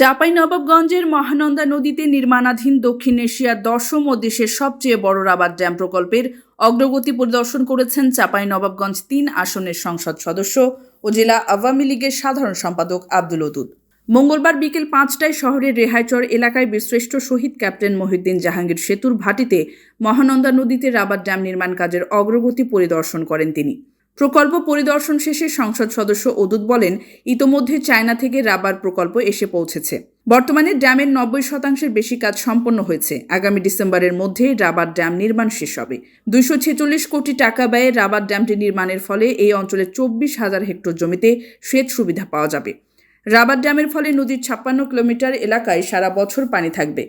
চাঁপাই নবাবগঞ্জের মহানন্দা নদীতে নির্মাণাধীন দক্ষিণ এশিয়ার দশম ও দেশের সবচেয়ে বড় রাবার ড্যাম প্রকল্পের অগ্রগতি পরিদর্শন করেছেন চাঁপাই নবাবগঞ্জ তিন আসনের সংসদ সদস্য ও জেলা আওয়ামী লীগের সাধারণ সম্পাদক আব্দুল ওদুদ। মঙ্গলবার বিকেল পাঁচটায় শহরের রেহাইচর এলাকায় বীরশ্রেষ্ঠ শহীদ ক্যাপ্টেন মহিউদ্দিন জাহাঙ্গীর সেতুর ভাটিতে মহানন্দা নদীতে রাবার ড্যাম নির্মাণ কাজের অগ্রগতি পরিদর্শন করেন তিনি। প্রকল্প পরিদর্শন শেষে সংসদ সদস্য অদূত বলেন, ইতোমধ্যে চায়না থেকে রাবার প্রকল্প এসে পৌঁছেছে। বর্তমানে ড্যামের নব্বই শতাংশের বেশি কাজ সম্পন্ন হয়েছে। আগামী ডিসেম্বরের মধ্যে রাবার ড্যাম নির্মাণ শেষ হবে। দুইশো ছেচল্লিশ কোটি টাকা ব্যয়ে রাবার ড্যামটি নির্মাণের ফলে এই অঞ্চলের চব্বিশ হাজার হেক্টর জমিতে সেচ সুবিধা পাওয়া যাবে। রাবার ড্যামের ফলে নদীর ছাপ্পান্ন কিলোমিটার এলাকায় সারা বছর পানি থাকবে।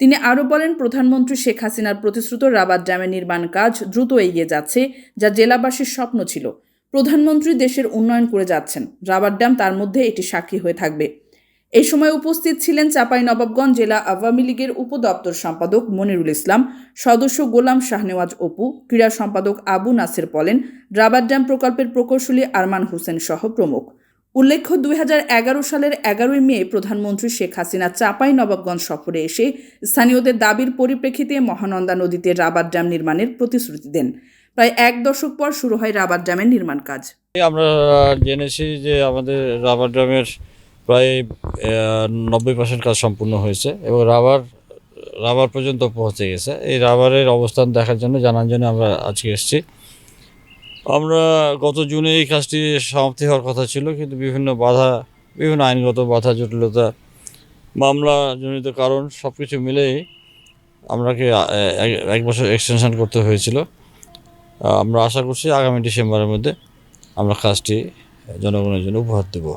তিনি আরও বলেন, প্রধানমন্ত্রী শেখ হাসিনার প্রতিশ্রুত রাবার ড্যামের নির্মাণ কাজ দ্রুত এগিয়ে যাচ্ছে, যা জেলাবাসীর স্বপ্ন ছিল। প্রধানমন্ত্রী দেশের উন্নয়ন করে যাচ্ছেন। রাবার ড্যাম তার মধ্যে এটি সাক্ষী হয়ে থাকবে। এই সময় উপস্থিত ছিলেন চাঁপাই নবাবগঞ্জ জেলা আওয়ামী লীগের উপদপ্তর সম্পাদক মনিরুল ইসলাম, সদস্য গোলাম শাহনেওয়াজ অপু, ক্রীড়া সম্পাদক আবু নাসির পলেন রাবার ড্যাম প্রকল্পের প্রকৌশলী আরমান হোসেন সহ প্রমুখ। উল্লেখ্য দু হাজার এগারো সালের এগারোই মে প্রধানমন্ত্রী শেখ হাসিনা চাঁপাই নবাবগঞ্জ সফরে এসে স্থানীয়দের দাবির পরিপ্রেক্ষিতে মহানন্দা নদীতে রাবার ড্যাম নির্মাণের প্রতিশ্রুতি দেন। প্রায় এক দশক পর শুরু হয় রাবার ড্যামের নির্মাণ কাজ। আমরা জেনেছি যে আমাদের রাবার ড্যামের প্রায় নব্বই পার্সেন্ট কাজ সম্পূর্ণ হয়েছে এবং রাবার রাবার পর্যন্ত পৌঁছে গেছে। এই রাবারের অবস্থান দেখার জন্য, জানার জন্য আমরা আজকে এসেছি। আমরা গত জুনে এই কাজটি সমাপ্তি হওয়ার কথা ছিল, কিন্তু বিভিন্ন বাধা, বিভিন্ন আইনগত বাধা, জটিলতা, মামলা জনিত কারণ সব কিছু মিলেই আমরাকে এক বছর এক্সটেনশন করতে হয়েছিল। আমরা আশা করছি আগামী ডিসেম্বরের মধ্যে আমরা কাজটি জনগণের জন্য উপহার দেবো।